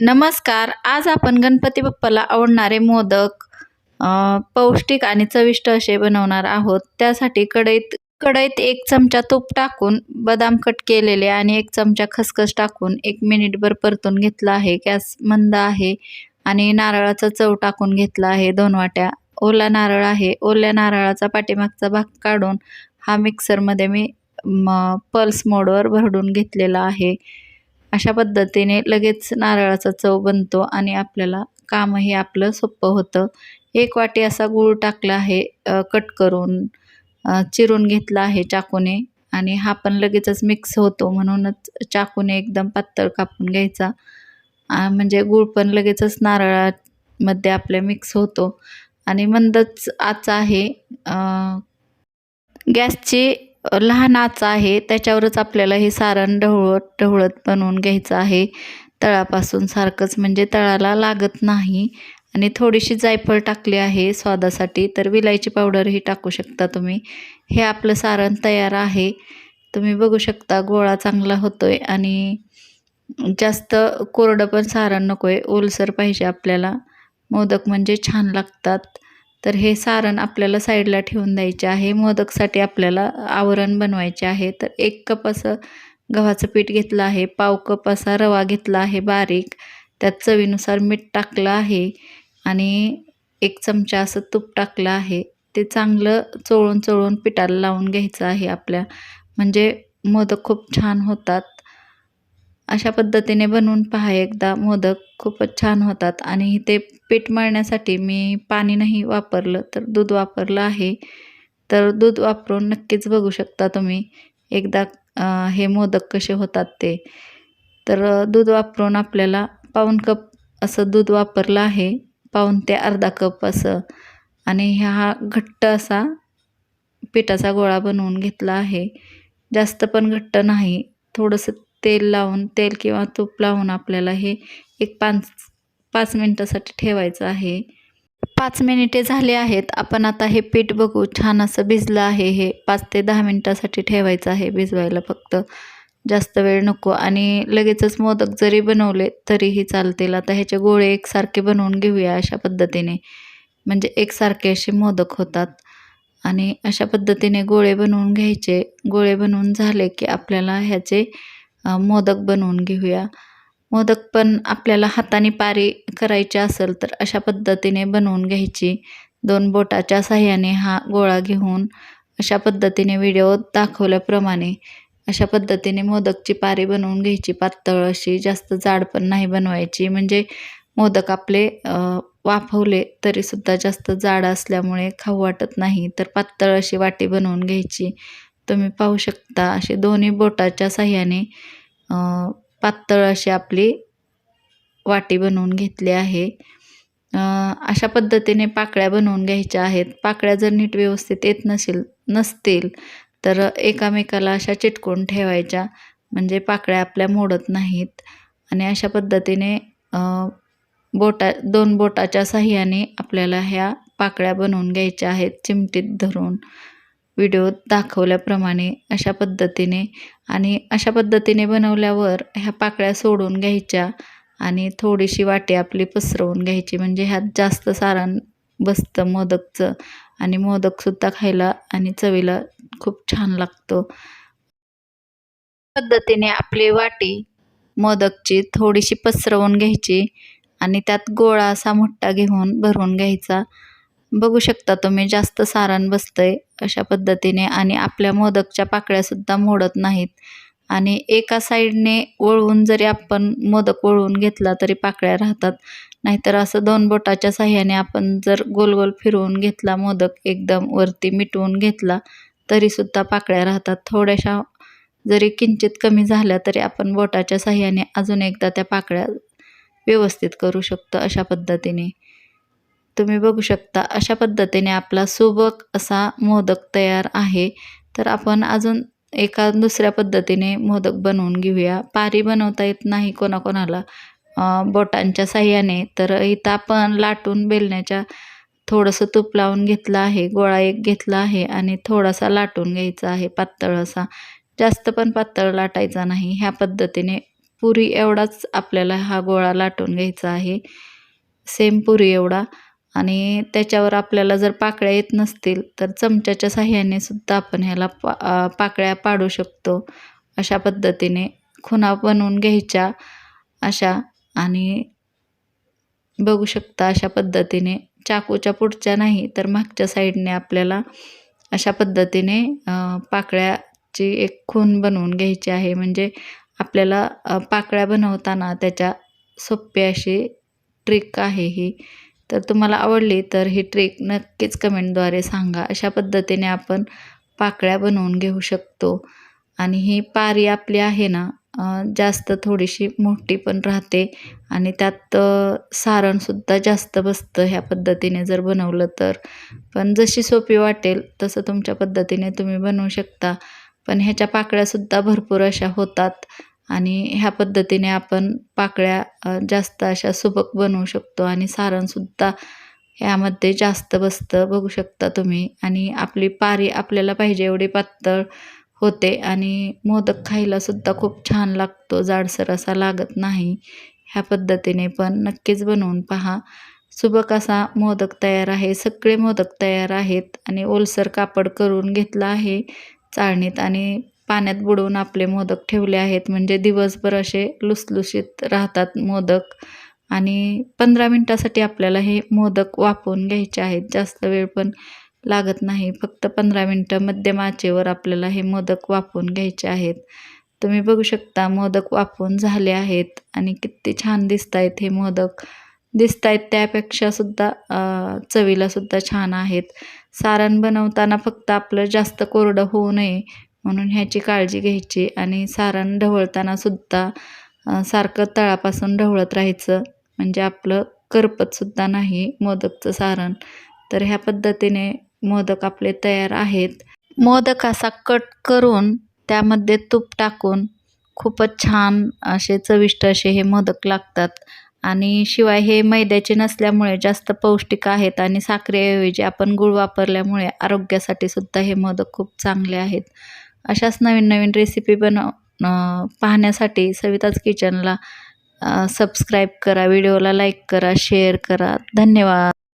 नमस्कार. आज आपण गणपती बाप्पाला आवडणारे मोदक पौष्टिक आणि चविष्ट असे बनवणार आहोत. त्यासाठी कढईत कढईत एक चमचा तूप टाकून बदाम कट केलेले आणि एक चमचा खसखस टाकून एक मिनिटभर परतून घेतला आहे. गॅस मंद आहे आणि नारळाचा चव टाकून घेतला आहे दोन वाट्या. ओला नारळ आहे. ओल्या नारळाचा पाठीमागचा भाग काढून हा मिक्सरमध्ये मी म पल्स मोडवर भरडून घेतलेला आहे. अशा पद्धतीने लगेच नारळाचा चव बनतो आणि आपल्याला कामही आपलं सोपं होतं. एक वाटी असा गूळ टाकला आहे कट करून चिरून घेतला आहे चाकूने आणि हा पण लगेचच मिक्स होतो म्हणूनच चाकूने एकदम पातळ कापून घ्यायचा. म्हणजे गूळ पण लगेचच नारळामध्ये आपल्या मिक्स होतो. आणि मंदच आचा आहे गॅसची लहान आच आहे त्याच्यावरच आपल्याला हे सारण ढवळत ढवळत बनवून घ्यायचं आहे. तळापासून सारखंच म्हणजे तळाला लागत नाही. आणि थोडीशी जायफळ टाकली आहे स्वादासाठी तर विलायची पावडरही टाकू शकता तुम्ही. हे आपलं सारण तयार आहे. तुम्ही बघू शकता गोळा चांगला होतोय आणि जास्त कोरडं पण सारण नको आहे ओलसर पाहिजे आपल्याला. मोदक म्हणजे छान लागतात. तर हे सारण आपल्याला साईडला ठेवून द्यायचे आहे. मोदकसाठी आपल्याला आवरण बनवायचे आहे. तर एक कप असं गव्हाचं पीठ घेतलं आहे. पाव कप असा रवा घेतला आहे बारीक. त्यात चवीनुसार मीठ टाकलं आहे आणि एक चमचा असं तूप टाकलं आहे. ते चांगलं चोळून चोळून पिठाला लावून घ्यायचं आहे आपल्या. म्हणजे मोदक खूप छान होतात. अशा पद्धतीने बनवून पहा एकदा. मोदक खूपच छान होतात आणि ते पीठ मळण्यासाठी मी पाणी नाही वापरलं तर दूध वापरलं आहे. तर दूध वापरून नक्कीच बघू शकता तुम्ही एकदा हे मोदक कसे होतात ते. तर दूध वापरून आपल्याला पाऊण कप असं दूध वापरलं आहे. पाऊण ते अर्धा कप असं. आणि ह्या हा घट्ट असा पिठाचा गोळा बनवून घेतला आहे. जास्त पण घट्ट नाही. थोडंसं तेल लावून तेल किंवा तूप लावून आपल्याला हे एक पाच पाच मिनटासाठी ठेवायचं आहे. पाच मिनिटे झाले आहेत. आपण आता हे पीठ बघू. छान असं भिजलं आहे हे. पाच ते दहा मिनटासाठी ठेवायचं आहे भिजवायला फक्त. जास्त वेळ नको. आणि लगेचच मोदक जरी बनवले तरीही चालतील. आता ह्याचे गोळे एकसारखे बनवून घेऊया अशा पद्धतीने. म्हणजे एकसारखे असे मोदक होतात. आणि अशा पद्धतीने गोळे बनवून घ्यायचे. गोळे बनवून झाले की आपल्याला ह्याचे मोदक बनवून घेऊया. मोदक पण आपल्याला हाताने पारी करायची असेल तर अशा पद्धतीने बनवून घ्यायची. दोन बोटाच्या साह्याने हा गोळा घेऊन अशा पद्धतीने व्हिडिओ दाखवल्याप्रमाणे अशा पद्धतीने मोदकची पारी बनवून घ्यायची. पातळ अशी जास्त जाड पण नाही बनवायची. म्हणजे मोदक आपले वाफवले तरीसुद्धा जास्त जाड असल्यामुळे खाऊ वाटत नाही. तर पातळ अशी वाटी बनवून घ्यायची. तुम्ही पाहू शकता अशी दोन्ही बोटाच्या साह्याने पातळ अशी आपली वाटी बनवून घेतली आहे. अशा पद्धतीने पाकळ्या बनवून घ्यायच्या आहेत. पाकळ्या जर नीट व्यवस्थित येत नसेल नसतील तर एकामेकाला अशा चिटकून ठेवायच्या. म्हणजे पाकळ्या आपल्या मोडत नाहीत. आणि अशा पद्धतीने बोटा दोन बोटाच्या साह्याने आपल्याला ह्या पाकळ्या बनवून घ्यायच्या आहेत. चिमटीत धरून. व्हिडिओत दाखवल्याप्रमाणे अशा पद्धतीने आणि अशा पद्धतीने बनवल्यावर ह्या पाकळ्या सोडून घ्यायच्या आणि थोडीशी वाटी आपली पसरवून घ्यायची. म्हणजे ह्यात जास्त सारण बसतं मोदकचं आणि मोदकसुद्धा खायला आणि चवीला खूप छान लागतो. पद्धतीने आपली वाटी मोदकची थोडीशी पसरवून घ्यायची आणि त्यात गोळा असा मोठा घेऊन भरून घ्यायचा. बघू शकता तुम्ही जास्त सारण बसतंय अशा पद्धतीने आणि आपल्या मोदकच्या पाकळ्यासुद्धा मोडत नाहीत. आणि एका साईडने वळवून जरी आपण मोदक वळवून घेतला तरी पाकळ्या राहतात. नाहीतर असं दोन बोटाच्या साह्याने आपण जर गोल गोल फिरवून घेतला मोदक एकदम वरती मिटवून घेतला तरीसुद्धा पाकळ्या राहतात. थोड्याशा जरी किंचित कमी झाल्या तरी आपण बोटाच्या साह्याने अजून एकदा त्या पाकळ्या व्यवस्थित करू शकतो अशा पद्धतीने. तुम्ही बघू शकता अशा पद्धतीने आपला सुबक असा मोदक तयार आहे. तर आपण अजून एका दुसऱ्या पद्धतीने मोदक बनवून घेऊया. पारी बनवता येत नाही कोणाकोणाला बोटांच्या साह्याने. तर इथं आपण लाटून बेलण्याच्या थोडंसं तूप लावून घेतलं आहे गोळा एक घेतला आहे आणि थोडासा लाटून घ्यायचा आहे पातळ असा. जास्त पण पातळ लाटायचा नाही. ह्या पद्धतीने पुरी एवढाच आपल्याला हा गोळा लाटून घ्यायचा आहे. सेम पुरी एवढा. आणि त्याच्यावर आपल्याला जर पाकळ्या येत नसतील तर चमच्याच्या साह्याने सुद्धा आपण ह्याला पा पाकळ्या पाडू शकतो. अशा पद्धतीने खुणा बनवून घ्यायच्या अशा आणि बघू शकता अशा पद्धतीने चाकूच्या पुढच्या नाही तर मागच्या साईडने आपल्याला अशा पद्धतीने पाकळ्याची एक खून बनवून घ्यायची आहे. म्हणजे आपल्याला पाकळ्या बनवताना त्याच्या सोपी अशी ट्रिक आहे ही. तर तुम्हाला आवडली तर ही ट्रिक नक्कीच कमेंटद्वारे सांगा. अशा पद्धतीने आपण पाकळ्या बनवून घेऊ शकतो. आणि ही पारी आपली आहे ना जास्त थोडीशी मोठी पण राहते. आणि त्यात सारणसुद्धा जास्त बसतं ह्या पद्धतीने जर बनवलं तर. पण जशी सोपी वाटेल तसं तुमच्या पद्धतीने तुम्ही बनवू शकता. पण ह्याच्या पाकळ्यासुद्धा भरपूर अशा होतात. आणि ह्या पद्धतीने आपण पाकळ्या जास्त अशा सुबक बनवू शकतो आणि सारणसुद्धा ह्यामध्ये जास्त बसतं बघू शकता तुम्ही. आणि आपली पारी आपल्याला पाहिजे एवढी पातळ होते आणि मोदक खायलासुद्धा खूप छान लागतो. जाडसर असा लागत नाही. ह्या पद्धतीने पण नक्कीच बनवून पहा. सुबक असा मोदक तयार आहे सगळे मोदक तयार आहेत आणि ओलसर कापड करून घेतलं आहे चाळणीत आणि पाण्यात बुडवून आपले मोदक ठेवले आहेत. म्हणजे दिवसभर असे लुसलुशीत राहतात मोदक. आणि पंधरा मिनटासाठी आपल्याला हे मोदक वापरून घ्यायचे आहेत. जास्त वेळ पण लागत नाही. फक्त पंधरा मिनटं मध्यम आचेवर आपल्याला हे मोदक वाफवून घ्यायचे आहेत. तुम्ही बघू शकता मोदक वापरून झाले आहेत. आणि किती छान दिसत आहेत हे मोदक. दिसत आहेत त्यापेक्षा सुद्धा चवीला सुद्धा छान आहेत. सारण बनवताना फक्त आपलं जास्त कोरडं होऊ नये. म्हणून ह्याची काळजी घ्यायची आणि सारण ढवळताना सुद्धा सारखं तळापासून ढवळत राहायचं. म्हणजे आपलं करपतसुद्धा नाही मोदकचं सारण. तर ह्या पद्धतीने मोदक आपले तयार आहेत. मोदक असा कट करून त्यामध्ये तूप टाकून खूपच छान असे चविष्ट असे हे मोदक लागतात. आणि शिवाय हे मैद्याचे नसल्यामुळे जास्त पौष्टिक आहेत आणि साखरेऐवजी आपण गूळ वापरल्यामुळे आरोग्यासाठी सुद्धा हे मोदक खूप चांगले आहेत. अशाच नवीन नवीन रेसिपी बनव पाहण्यासाठी सविताज किचनला सबस्क्राईब करा व्हिडिओला लाईक करा शेअर करा. धन्यवाद.